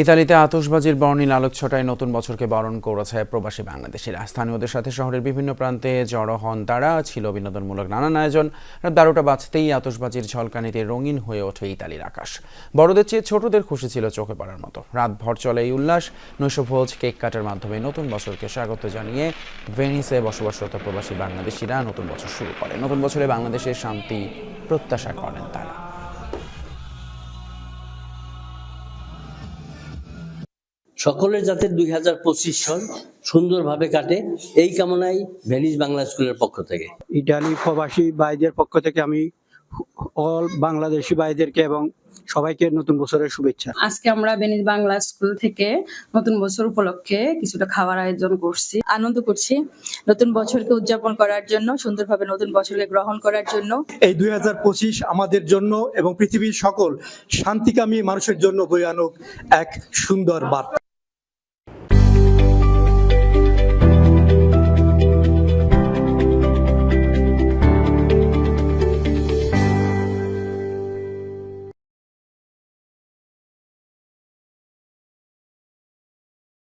ইতালিতে আতশবাজির বর্ণিল আলোকছটায় নতুন বছরকে বরণ করেছে প্রবাসী বাংলাদেশিরা। স্থানীয়দের সাথে শহরের বিভিন্ন প্রান্তে জড়ো হন তারা। ছিল বিনোদনমূলক নানান আয়োজন। রাত বারোটা বাজতেই আতশবাজির ঝলকানিতে রঙিন হয়ে ওঠে ইতালির আকাশ। বড়দের চেয়ে ছোটদের খুশি ছিল চোখে পড়ার মতো। রাত ভর চলে এই উল্লাস। নৈশভোজ কেক কাটার মাধ্যমে নতুন বছরকে স্বাগত জানিয়ে ভেনিসে বসবাসরত প্রবাসী বাংলাদেশিরা নতুন বছর শুরু করে নতুন বছরে বাংলাদেশের শান্তি প্রত্যাশা করেন তারা। সকলের যাতে দুই হাজার পঁচিশ সন সুন্দরভাবে কাটে এই কামনাই ভেনিস বাংলা স্কুলের পক্ষ থেকে। ইটালি প্রবাসী ভাইদের পক্ষ থেকে আমি অল বাংলাদেশি ভাইদেরকে এবং সবাইকে নতুন বছরের শুভেচ্ছা। আজকে আমরা বেনিস বাংলা স্কুল থেকে নতুন বছর উপলক্ষে কিছুটা খাবার আয়োজন করছি। আনন্দ করছি নতুন বছরকে উদযাপন করার জন্য সুন্দরভাবে নতুন বছরকে গ্রহণ করার জন্য। এই দুই হাজার পঁচিশ আমাদের জন্য এবং পৃথিবীর সকল শান্তিকামী মানুষের জন্য বয়ে আনুক এক সুন্দর বার্তা।